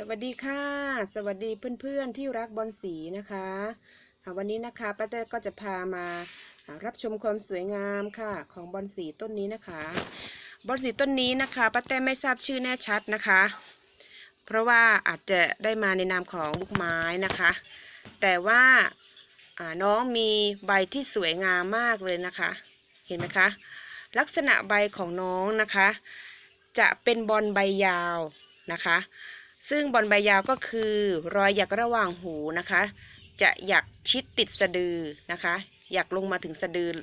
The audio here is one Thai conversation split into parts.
สวัสดีค่ะ สวัสดีเพื่อนๆที่รักบอลสีนะคะวันนี้นะคะป้าแต้ก็จะพามารับชมความสวยงามค่ะ ของบอลสีต้นนี้นะคะบอลสีต้นนี้นะคะป้าแต้ไม่ทราบชื่อแน่ชัดนะคะ เพราะว่าอาจจะได้มาในนามของลูกไม้นะคะ แต่ว่าน้องมีใบที่สวยงามมากเลยนะคะ เห็นไหมคะ ลักษณะใบของน้องนะคะ จะเป็นบอลใบยาวนะคะ ซึ่งบอลใบยาวก็คือรอยหยักระหว่างหูนะคะ จะหยักชิดติดสะดือนะคะหยักลงมาถึงสะดือ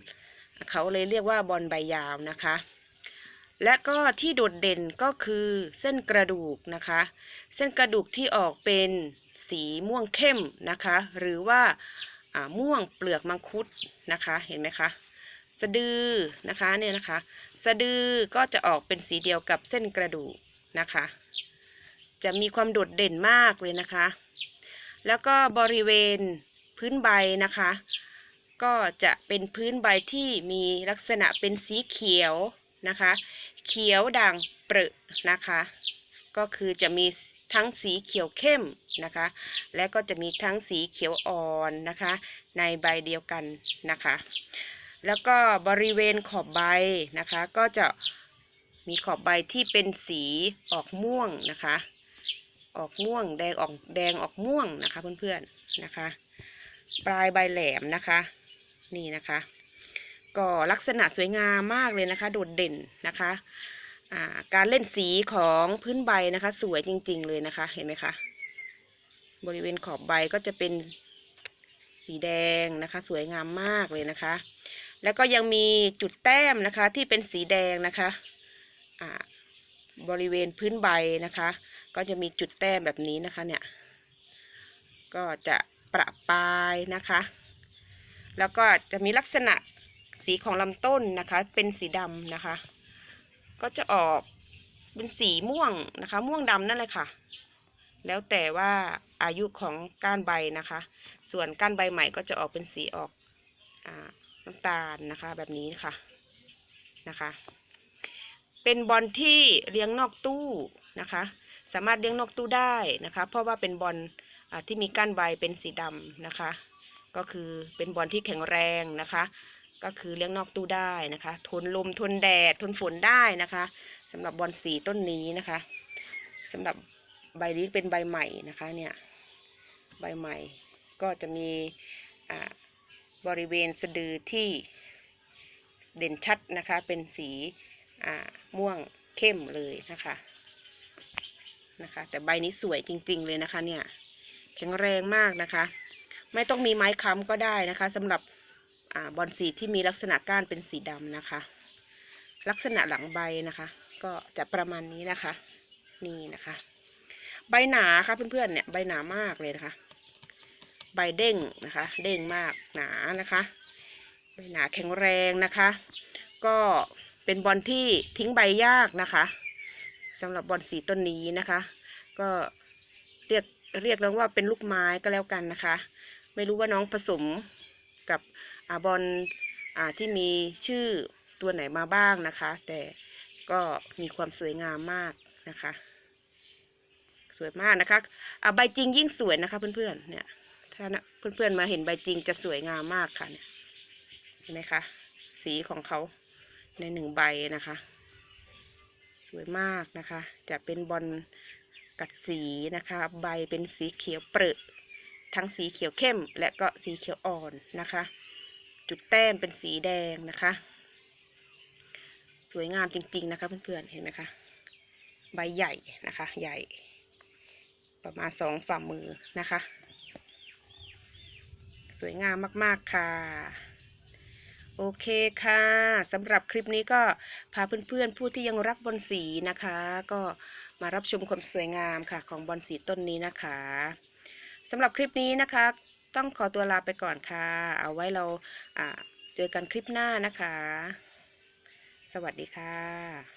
เขาเลยเรียกว่าบอลใบยาวนะคะ และก็ที่โดดเด่นก็คือเส้นกระดูกนะคะ เส้นกระดูกที่ออกเป็นสีม่วงเข้มนะคะ หรือว่าม่วงเปลือกมังคุดนะคะเห็นไหมคะสะดือนะคะเนี่ยนะคะ สะดือก็จะออกเป็นสีเดียวกับเส้นกระดูกนะคะ จะมีความโดดเด่นมากเลยนะคะ แล้วก็บริเวณพื้นใบนะคะ ก็จะเป็นพื้นใบที่มีลักษณะเป็นสีเขียวนะคะ เขียวด่างเปรอะนะคะ ก็คือจะมีทั้งสีเขียวเข้มนะคะ และก็จะมีทั้งสีเขียวอ่อนนะคะ ในใบเดียวกันนะคะ แล้วก็บริเวณขอบใบนะคะ ก็จะมีขอบใบที่เป็นสีออกม่วงนะคะ ออกม่วง แดงออกแดงออกม่วงนะคะเพื่อนๆนะคะ ปลายใบแหลมนะคะ นี่นะคะ ก็ลักษณะสวยงามมากเลยนะคะ โดดเด่นนะคะาการเล่นสีของพื้นใบนะคะ สวยจริง ๆ เลยนะคะเห็นไหมคะบริเวณขอบใบก็จะเป็นสีแดงนะคะ สวยงามมากเลยนะคะ แล้วก็ยังมีจุดแต้มนะคะที่เป็นสีแดงนะคะบริเวณพื้นใบนะคะ ก็จะมีจุดแต้มแบบนี้นะคะเนี่ย ก็จะประปายนะคะ แล้วก็จะมีลักษณะสีของลำต้นนะคะ เป็นสีดำนะคะ ก็จะออกเป็นสีม่วงนะคะ ม่วงดำนั่นเลยค่ะ แล้วแต่ว่าอายุของก้านใบนะคะ ส่วนก้านใบใหม่ก็จะออกเป็นสีออกอน้ำตาลนะคะแบบนี้ค่ะนะคะ เป็นบอลที่เลี้ยงนอกตู้นะคะ สามารถเลี้ยงนกตู้ได้นะคะ เพราะว่าเป็นบอลที่มีก้านใบเป็นสีดำนะคะ ก็คือเป็นบอลที่แข็งแรงนะคะ ก็คือเลี้ยงนอกตู้ได้นะคะ ทนลมทนแดดทนฝนได้นะคะสำหรับบอลสีต้นนี้นะคะสำหรับใบนี้เป็นใบใหม่นะคะเนี่ยใบใหม่ก็จะมีบริเวณสะดือที่เด่นชัดนะคะ เป็นสีม่วงเข้มเลยนะคะ นะคะ แต่ใบนี้สวยจริง ๆ เลยนะคะ เนี่ย แข็งแรงมากนะคะ ไม่ต้องมีไม้ค้ำก็ได้นะคะสำหรับอบอนสีที่มีลักษณะก้านเป็นสีดำนะคะ ลักษณะหลังใบนะคะ ก็จะประมาณนี้นะคะ นี่นะคะ ใบหนาค่ะเพื่อนๆเนี่ยใบหนามากเลยนะคะ ใบเด้งนะคะ เด้งมากหนานะคะ ใบหนาแข็งแรงนะคะ ก็เป็นบอลที่ทิ้งใบยากนะคะ สำหรับบอลสีต้นนี้นะคะ ก็เรียกเรียกแล้วว่าเป็นลูกไม้ก็แล้วกันนะคะ ไม่รู้ว่าน้องผสมกับอาบอลอาที่มีชื่อตัวไหนมาบ้างนะคะ แต่ก็มีความสวยงามมากนะคะ สวยมากนะคะอาใบจริงยิ่งสวยนะคะเพื่อนๆเนี่ยถ้าเพื่อนๆมาเห็นใบจริงจะสวยงามมากค่ะเนี่ยเห็นไหมคะสีของเขาในหนึ่งใบนะคะ วยมากนะคะ จะเป็นบอลกัดสีนะคะ ใบเป็นสีเขียวเปรอะทั้งสีเขียวเข้มและก็สีเขียวอ่อนนะคะ จุดแต้มเป็นสีแดงนะคะ สวยงามจริง ๆ นะคะ เพื่อนๆเห็นไหมคะใบใหญ่นะคะ ใหญ่ ประมาณสองฝ่ามือนะคะ สวยงามมาก ๆ ค่ะ โอเคค่ะสำหรับคลิปนี้ก็พาเพื่อนๆผู้ที่ยังรักบอลสีนะคะ ก็มารับชมความสวยงามค่ะ ของบอลสีต้นนี้นะคะสำหรับคลิปนี้นะคะ ต้องขอตัวลาไปก่อนค่ะ เอาไว้เราอ่าเจอกันคลิปหน้านะคะ สวัสดีค่ะ